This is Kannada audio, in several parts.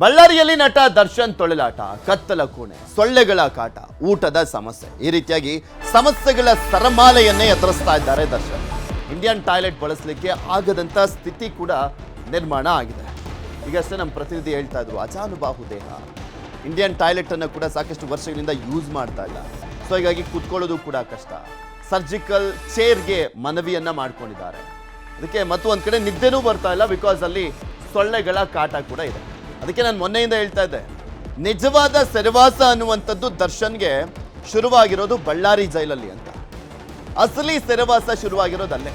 ಬಳ್ಳಾರಿಯಲ್ಲಿ ನಟ ದರ್ಶನ್ ತೊಳೆಲಾಟ, ಕತ್ತಲ ಕೋಣೆ, ಸೊಳ್ಳೆಗಳ ಕಾಟ, ಊಟದ ಸಮಸ್ಯೆ, ಈ ರೀತಿಯಾಗಿ ಸಮಸ್ಯೆಗಳ ಸರಮಾಲೆಯನ್ನೇ ಎದುರಿಸ್ತಾ ಇದ್ದಾರೆ ದರ್ಶನ್. ಇಂಡಿಯನ್ ಟಾಯ್ಲೆಟ್ ಬಳಸಲಿಕ್ಕೆ ಆಗದಂತ ಸ್ಥಿತಿ ಕೂಡ ನಿರ್ಮಾಣ ಆಗಿದೆ. ಈಗಷ್ಟೇ ನಮ್ಮ ಪ್ರತಿನಿಧಿ ಹೇಳ್ತಾ ಇದ್ರು, ಅಜಾನುಬಾಹು ದೇಹ. ಇಂಡಿಯನ್ ಟಾಯ್ಲೆಟ್ ಅನ್ನು ಕೂಡ ಸಾಕಷ್ಟು ವರ್ಷಗಳಿಂದ ಯೂಸ್ ಮಾಡ್ತಾ ಇಲ್ಲ. ಸೊ ಹೀಗಾಗಿ ಕುತ್ಕೊಳ್ಳೋದು ಕೂಡ ಕಷ್ಟ. ಸರ್ಜಿಕಲ್ ಚೇರ್ಗೆ ಮನವಿಯನ್ನ ಮಾಡ್ಕೊಂಡಿದ್ದಾರೆ. ಅದಕ್ಕೆ ಮತ್ತು ಕಡೆ ನಿದ್ದೆನೂ ಬರ್ತಾ ಇಲ್ಲ ಬಿಕಾಸ್ ಅಲ್ಲಿ ಸೊಳ್ಳೆಗಳ ಕಾಟ ಕೂಡ ಇದೆ. ಅದಕ್ಕೆ ನಾನು ಮೊನ್ನೆಯಿಂದ ಹೇಳ್ತಾ ಇದ್ದೆ. ನಿಜವಾದ ಸೆರೆವಾಸ ಅನ್ನುವಂಥದ್ದು ದರ್ಶನ್ಗೆ ಶುರುವಾಗಿರೋದು ಬಳ್ಳಾರಿ ಜೈಲಲ್ಲಿ ಅಂತ. ಅಸಲಿ ಸೆರೆವಾಸ ಶುರುವಾಗಿರೋದಲ್ಲೇ.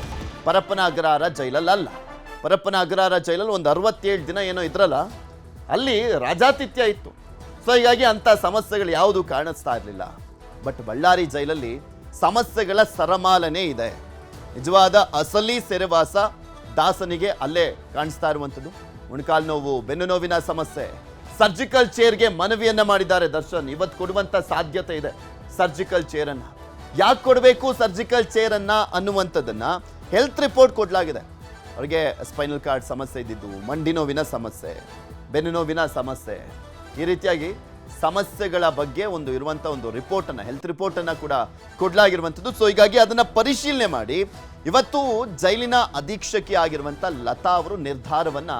ಪರಪ್ಪನ ಅಗ್ರಹಾರ ಜೈಲಲ್ಲ ಪರಪ್ಪನ ಅಗ್ರಹಾರ ಜೈಲಲ್ಲಿ ಒಂದು ಅರವತ್ತೇಳು ದಿನ ಏನೋ ಇದ್ರಲ್ಲ, ಅಲ್ಲಿ ರಾಜಾತಿಥ್ಯ ಇತ್ತು. ಸೊ ಹೀಗಾಗಿ ಅಂಥ ಸಮಸ್ಯೆಗಳು ಯಾವುದು ಕಾಣಿಸ್ತಾ ಇರಲಿಲ್ಲ. ಬಟ್ ಬಳ್ಳಾರಿ ಜೈಲಲ್ಲಿ ಸಮಸ್ಯೆಗಳ ಸರಮಾಲನೆ ಇದೆ. ನಿಜವಾದ ಅಸಲಿ ಸೆರೆವಾಸ ದಾಸನಿಗೆ ಅಲ್ಲೇ ಕಾಣಿಸ್ತಾ ಇರುವಂಥದ್ದು. ಮೊಣಕಾಲು ನೋವು, ಬೆನ್ನು ನೋವಿನ ಸಮಸ್ಯೆ. ಸರ್ಜಿಕಲ್ ಚೇರ್ಗೆ ಮನವಿಯನ್ನು ಮಾಡಿದ್ದಾರೆ ದರ್ಶನ್. ಇವತ್ತು ಕೊಡುವಂತ ಸಾಧ್ಯತೆ ಇದೆ ಸರ್ಜಿಕಲ್ ಚೇರನ್ನು. ಯಾಕೆ ಕೊಡಬೇಕು ಸರ್ಜಿಕಲ್ ಚೇರನ್ನು ಅನ್ನುವಂಥದ್ದನ್ನ ಹೆಲ್ತ್ ರಿಪೋರ್ಟ್ ಕೊಡಲಾಗಿದೆ. ಅವ್ರಿಗೆ ಸ್ಪೈನಲ್ ಕಾರ್ಡ್ ಸಮಸ್ಯೆ ಇದ್ದಿದ್ದು, ಮಂಡಿ ನೋವಿನ ಸಮಸ್ಯೆ, ಬೆನ್ನು ನೋವಿನ ಸಮಸ್ಯೆ. ಈ ರೀತಿಯಾಗಿ ಸಮಸ್ಯೆಗಳ ಬಗ್ಗೆ ಒಂದು ಇರುವಂತ ಒಂದು ರಿಪೋರ್ಟ್ ಅನ್ನ ಹೆಲ್ತ್ ರಿಪೋರ್ಟ್ ಅನ್ನ ಕೂಡ ಕೊಡ್ಲಾಗಿರುವಂಥದ್ದು. ಸೊ ಹೀಗಾಗಿ ಅದನ್ನ ಪರಿಶೀಲನೆ ಮಾಡಿ. ಇವತ್ತು ಜೈಲಿನ ಅಧೀಕ್ಷಕಿ ಆಗಿರುವಂತ ಲತಾ ಅವರು ನಿರ್ಧಾರವನ್ನ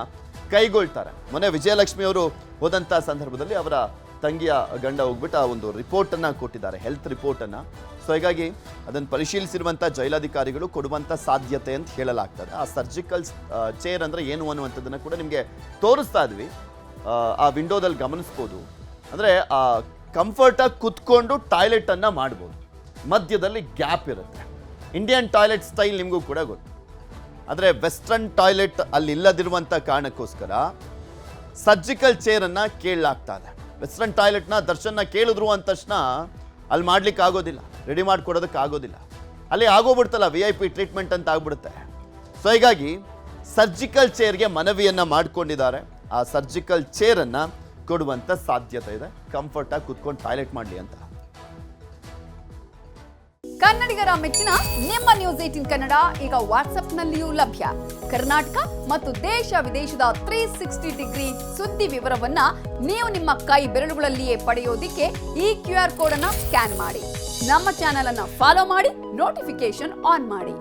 ಕೈಗೊಳ್ತಾರೆ. ಮೊನ್ನೆ ವಿಜಯಲಕ್ಷ್ಮಿ ಅವರು ಹೋದಂತ ಸಂದರ್ಭದಲ್ಲಿ ಅವರ ತಂಗಿಯ ಗಂಡ ಹೋಗ್ಬಿಟ್ಟು ಆ ಒಂದು ರಿಪೋರ್ಟ್ ಅನ್ನ ಕೊಟ್ಟಿದ್ದಾರೆ ಹೆಲ್ತ್ ರಿಪೋರ್ಟ್ ಅನ್ನ ಸೊ ಹೀಗಾಗಿ ಅದನ್ನು ಪರಿಶೀಲಿಸಿರುವಂತ ಜೈಲಾಧಿಕಾರಿಗಳು ಕೊಡುವಂತ ಸಾಧ್ಯತೆ ಅಂತ ಹೇಳಲಾಗ್ತದೆ. ಆ ಸರ್ಜಿಕಲ್ ಚೇರ್ ಅಂದ್ರೆ ಏನು ಅನ್ನುವಂಥದ್ದನ್ನ ಕೂಡ ನಿಮಗೆ ತೋರಿಸ್ತಾ ಇದ್ವಿ. ಆ ವಿಂಡೋದಲ್ಲಿ ಗಮನಿಸ್ಬೋದು. ಅಂದ್ರೆ, ಆ ಕಂಫರ್ಟಾಗಿ ಕುತ್ಕೊಂಡು ಟಾಯ್ಲೆಟನ್ನು ಮಾಡ್ಬೋದು. ಮಧ್ಯದಲ್ಲಿ ಗ್ಯಾಪ್ ಇರುತ್ತೆ. ಇಂಡಿಯನ್ ಟಾಯ್ಲೆಟ್ ಸ್ಟೈಲ್ ನಿಮಗೂ ಕೂಡ ಗೊತ್ತು. ಆದರೆ ವೆಸ್ಟರ್ನ್ ಟಾಯ್ಲೆಟ್ ಅಲ್ಲಿ ಇಲ್ಲದಿರುವಂಥ ಕಾರಣಕ್ಕೋಸ್ಕರ ಸರ್ಜಿಕಲ್ ಚೇರನ್ನು ಕೇಳಲಾಗ್ತಾ ಇದೆ. ವೆಸ್ಟರ್ನ್ ಟಾಯ್ಲೆಟ್ನ ದರ್ಶನ ಕೇಳಿದ್ರು ಅಂದ ತಕ್ಷಣ ಅಲ್ಲಿ ಮಾಡ್ಲಿಕ್ಕೆ ಆಗೋದಿಲ್ಲ. ರೆಡಿ ಮಾಡಿಕೊಡೋದಕ್ಕೆ ಆಗೋದಿಲ್ಲ. ಅಲ್ಲಿ ಆಗೋಗ್ಬಿಡ್ತಲ್ಲ ವಿ ಐ ಪಿ ಟ್ರೀಟ್ಮೆಂಟ್ ಅಂತ ಆಗ್ಬಿಡುತ್ತೆ. ಸೊ ಹೀಗಾಗಿ ಸರ್ಜಿಕಲ್ ಚೇರ್ಗೆ ಮನವಿಯನ್ನು ಮಾಡಿಕೊಂಡಿದ್ದಾರೆ. ಆ ಸರ್ಜಿಕಲ್ ಚೇರನ್ನು ಕೊಡುವಂಥ ಸಾಧ್ಯತೆ ಇದೆ. ಕಂಫರ್ಟಾಗಿ ಕುತ್ಕೊಂಡು ಟಾಯ್ಲೆಟ್ ಮಾಡಲಿ ಅಂತ. ಕನ್ನಡಿಗರ ಮೆಚ್ಚಿನ ನಿಮ್ಮ ನ್ಯೂಸ್ ಏಟಿನ್ ಕನ್ನಡ ಈಗ ವಾಟ್ಸ್ಆಪ್ನಲ್ಲಿಯೂ ಲಭ್ಯ. ಕರ್ನಾಟಕ ಮತ್ತು ದೇಶ ವಿದೇಶದ ತ್ರೀ ಸಿಕ್ಸ್ಟಿ ಡಿಗ್ರಿ ಸುದ್ದಿ ವಿವರವನ್ನ ನೀವು ನಿಮ್ಮ ಕೈ ಬೆರಳುಗಳಲ್ಲಿಯೇ ಪಡೆಯೋದಿಕ್ಕೆ ಈ ಕ್ಯೂ ಆರ್ ಕೋಡ್ ಅನ್ನ ಸ್ಕ್ಯಾನ್ ಮಾಡಿ. ನಮ್ಮ ಚಾನೆಲ್ ಅನ್ನ ಫಾಲೋ ಮಾಡಿ ನೋಟಿಫಿಕೇಶನ್ ಆನ್ ಮಾಡಿ.